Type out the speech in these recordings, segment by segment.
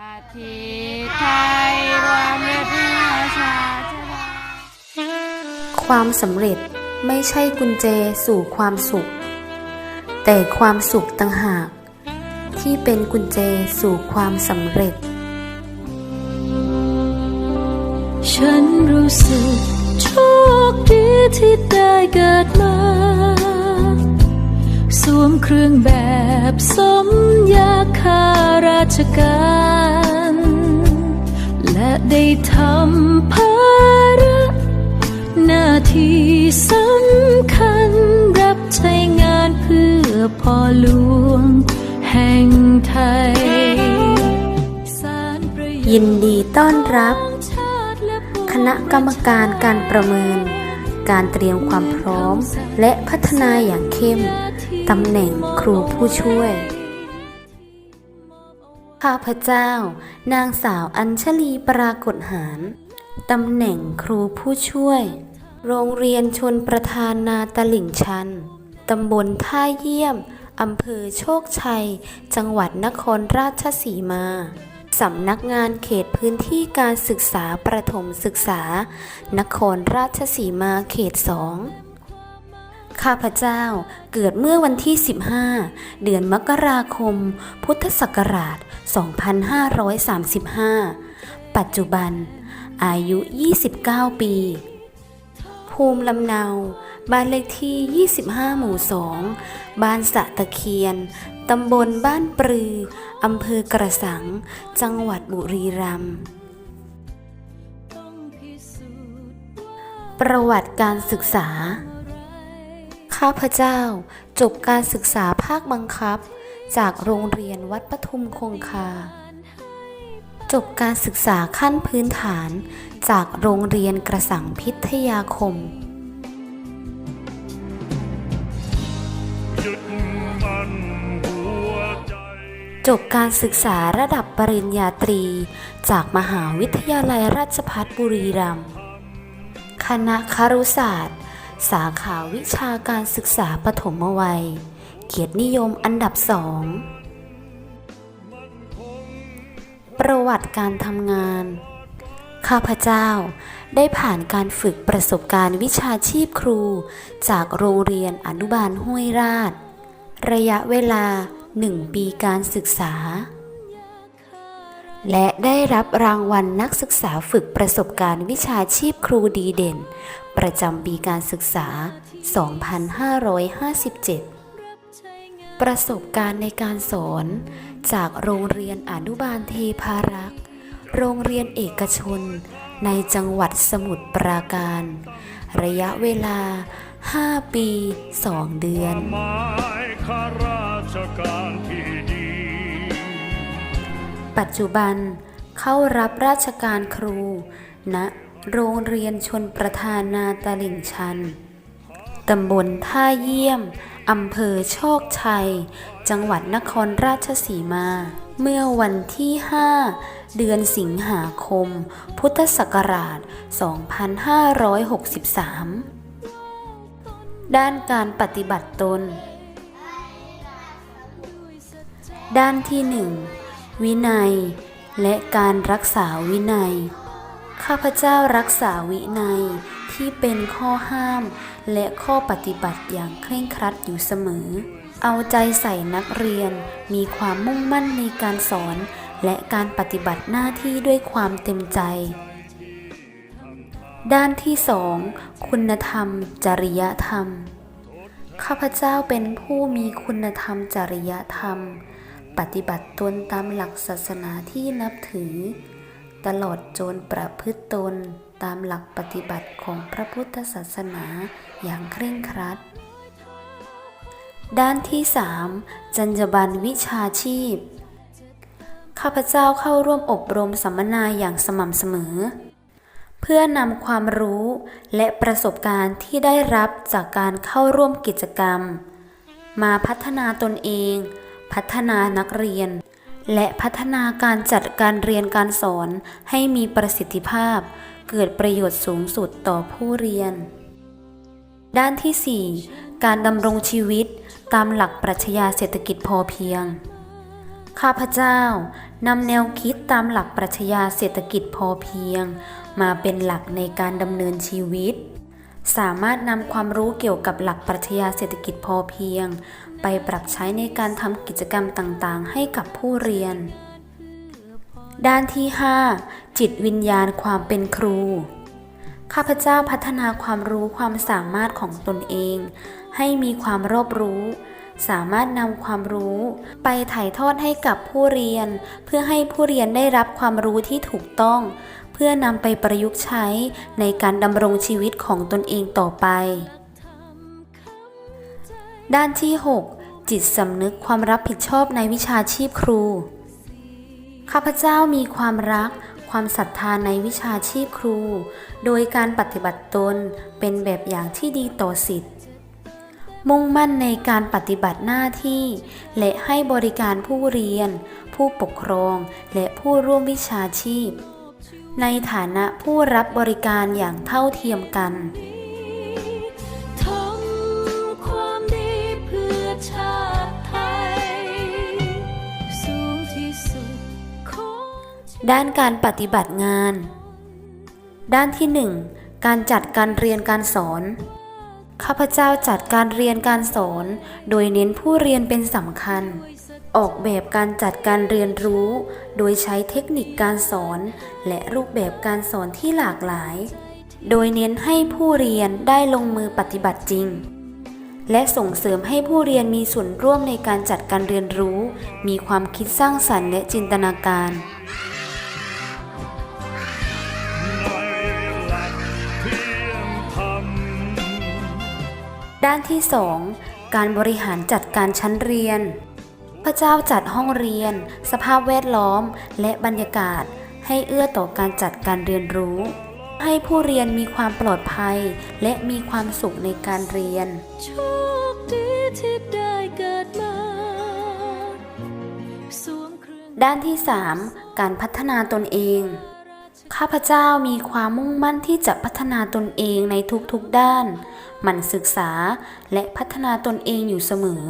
ปฏิไทยรวมฤทธิ์ชาชนะความสำเร็จไม่ใช่กุญแจสู่ความสุข แต่ความสุขต่างหาก ที่เป็นกุญแจสู่ความสำเร็จ ฉันรู้สึกโชคดีที่ได้เกิดมา สวมเครื่องแบบสมยาข้าราชการ และได้ทำภาระหน้าที่สำคัญรับใช้งานเพื่อพ่อหลวงแห่งไทย ยินดีต้อนรับ คณะกรรมการการประเมิน การเตรียมความพร้อม และพัฒนาอย่างเข้ม ตำแหน่งครูผู้ช่วยข้าพเจ้า นางสาวอัญชลีปรากฏหารตำแหน่งครูผู้ช่วย โรงเรียนชนประธานนาตลิ่งชัน ตำบลท่าเยี่ยม อำเภอโชคชัย จังหวัดนครราชสีมา สำนักงานเขตพื้นที่การศึกษาประถมศึกษา นครราชสีมาเขตสองข้าพเจ้าเกิดเมื่อวันที่ 15 เดือนมกราคม พุทธศักราช 2535 ปัจจุบัน อายุ 29 ปี ภูมิลำเนา บ้านเลขที่ 25 หมู่ 2 บ้านสะตะเคียน ตำบลบ้านปรือ อำเภอกระสัง จังหวัดบุรีรัมย์ ประวัติการศึกษา ข้าพเจ้าจบการศึกษาภาคบังคับ จากโรงเรียนวัดปทุมคงคา จบการศึกษาขั้นพื้นฐานจากโรงเรียนกระสังพิทยาคม จบการศึกษาระดับปริญญาตรี จากมหาวิทยาลัยราชภัฏบุรีรัมย์ คณะครุศาสตร์ สาขาวิชาการศึกษาปฐมวัย เกียรตินิยมอันดับสอง ประวัติการทำงาน ข้าพเจ้าได้ผ่านการฝึกประสบการณ์วิชาชีพครู จากโรงเรียนอนุบาลห้วยราช ระยะเวลา 1ปีการศึกษา และได้รับรางวัลนักศึกษาฝึกประสบการณ์วิชาชีพครูดีเด่น ประจำปีการศึกษา 2557 ประสบการณ์ในการสอน จากโรงเรียนอนุบาลเทพารักษ์ โรงเรียนเอกชน ในจังหวัดสมุทรปราการ ระยะเวลา 5 ปี 2 เดือน ชการที่ดี ปัจจุบันเข้ารับราชการครูณโรงเรียนชนประธานนาตลิ่งชัน ตำบลท่าเยี่ยม อำเภอโชคชัย จังหวัดนครราชสีมา เมื่อวันที่ 5 เดือนสิงหาคม พุทธศักราช 2563 ด้านการปฏิบัติตน ด้านที่หนึ่งวินัย และการรักษาวินัย ข้าพเจ้ารักษาวินัยที่เป็นข้อห้าม และข้อปฏิบัติอย่างเคร่งครัดอยู่เสมอ เอาใจใส่นักเรียนมีความมุ่งมั่นในการสอน และการปฏิบัติหน้าที่ด้วยความเต็มใจ ด้านที่สองคุณธรรม จริยธรรม ข้าพเจ้าเป็นผู้มีคุณธรรมจริยธรรม ปฏิบัติตนตามหลักศาสนาที่นับถือ ตลอดจนประพฤติตนตามหลักปฏิบัติของพระพุทธศาสนาอย่างเคร่งครัด ด้านที่ 3. จรรยาบรรณวิชาชีพ ข้าพเจ้าเข้าร่วมอบรมสัมมนาอย่างสม่ำเสมอ เพื่อนำความรู้และประสบการณ์ที่ได้รับจากการเข้าร่วมกิจกรรม มาพัฒนาตนเอง พัฒนานักเรียน และพัฒนาการจัดการเรียนการสอนให้มีประสิทธิภาพ เกิดประโยชน์สูงสุดต่อผู้เรียน ด้านที่ 4 การดำรงชีวิตตามหลักปรัชญาเศรษฐกิจพอเพียง ข้าพเจ้านำแนวคิดตามหลักปรัชญาเศรษฐกิจพอเพียง มาเป็นหลักในการดำเนินชีวิตสามารถนำความรู้เกี่ยวกับหลักปรัชญาเศรษฐกิจพอเพียง ไปปรับใช้ในการทำกิจกรรมต่างๆ ให้กับผู้เรียน ด้านที่ 5 จิตวิญญาณความเป็นครู ข้าพเจ้าพัฒนาความรู้ความสามารถของตนเอง ให้มีความรอบรู้ สามารถนำความรู้ไปถ่ายทอดให้กับผู้เรียน เพื่อให้ผู้เรียนได้รับความรู้ที่ถูกต้อง เพื่อนำไปประยุกต์ใช้ในการดำรงชีวิตของตนเองต่อไป ด้านที่ 6 จิตสำนึกความรับผิดชอบในวิชาชีพครู ข้าพเจ้ามีความรักความศรัทธาในวิชาชีพครู โดยการปฏิบัติตนเป็นแบบอย่างที่ดีต่อสิทธิ์ มุ่งมั่นในการปฏิบัติหน้าที่ และให้บริการผู้เรียน ผู้ปกครองและผู้ร่วมวิชาชีพ ในฐานะผู้รับบริการอย่างเท่าเทียมกัน ด้านการปฏิบัติงาน ด้านที่ 1 การจัดการเรียนการสอน ข้าพเจ้าจัดการเรียนการสอน โดยเน้นผู้เรียนเป็นสำคัญ ออกแบบการจัดการเรียนรู้ โดยใช้เทคนิคการสอน และรูปแบบการสอนที่หลากหลาย โดยเน้นให้ผู้เรียนได้ลงมือปฏิบัติจริงและส่งเสริมให้ผู้เรียนมีส่วนร่วมในการจัดการเรียนรู้ มีความคิดสร้างสรรค์และจินตนาการ ด้านที่ 2 การบริหารจัดการชั้นเรียน พระเจ้าจัดห้องเรียน สภาพแวดล้อม และบรรยากาศ ให้เอื้อต่อการจัดการเรียนรู้ ให้ผู้เรียนมีความปลอดภัย และมีความสุขในการเรียน โชคดีที่ได้เกิดมาสวมเครื่องด้านที่ 3 การพัฒนาตนเอง ข้าพเจ้ามีความมุ่งมั่นที่จะพัฒนาตนเองในทุกๆด้าน หมั่นศึกษาและพัฒนาตนเองอยู่เสมอ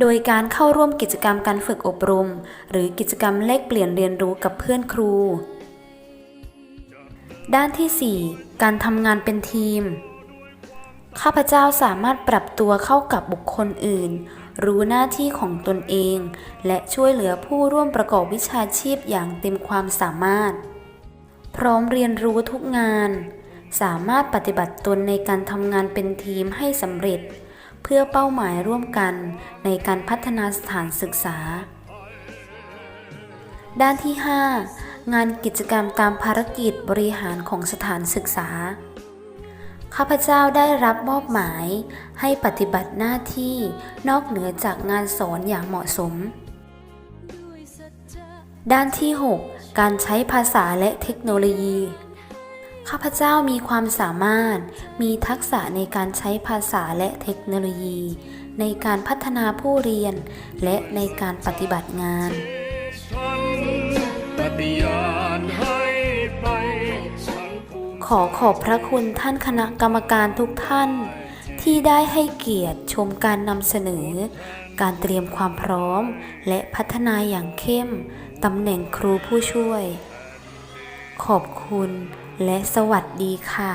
โดยการเข้าร่วมกิจกรรมการฝึกอบรม หรือกิจกรรมแลกเปลี่ยนเรียนรู้กับเพื่อนครู ด้านทีสี่4 การทำงานเป็นทีม ข้าพเจ้าสามารถปรับตัวเข้ากับบุคคลอื่น รู้หน้าที่ของตนเอง และช่วยเหลือผู้ร่วมประกอบวิชาชีพอย่างเต็มความสามารถ พร้อมเรียนรู้ทุกงาน สามารถปฏิบัติตนในการทำงานเป็นทีมให้สำเร็จ เพื่อเป้าหมายร่วมกันในการพัฒนาสถานศึกษา ด้านที่ 5 งานกิจกรรมตามภารกิจบริหารของสถานศึกษา ข้าพเจ้าได้รับมอบหมายให้ปฏิบัติหน้าที่นอกเหนือจากงานสอนอย่างเหมาะสม ด้านที่ 6 การใช้ภาษาและเทคโนโลยี ข้าพเจ้ามีความสามารถ มีทักษะในการใช้ภาษาและเทคโนโลยี ในการพัฒนาผู้เรียน และในการปฏิบัติงาน ขอขอบพระคุณท่านคณะกรรมการทุกท่าน ที่ได้ให้เกียรติชมการนำเสนอ การเตรียมความพร้อม และพัฒนาอย่างเข้มตำแหน่งครูผู้ช่วย ขอบคุณและสวัสดีค่ะ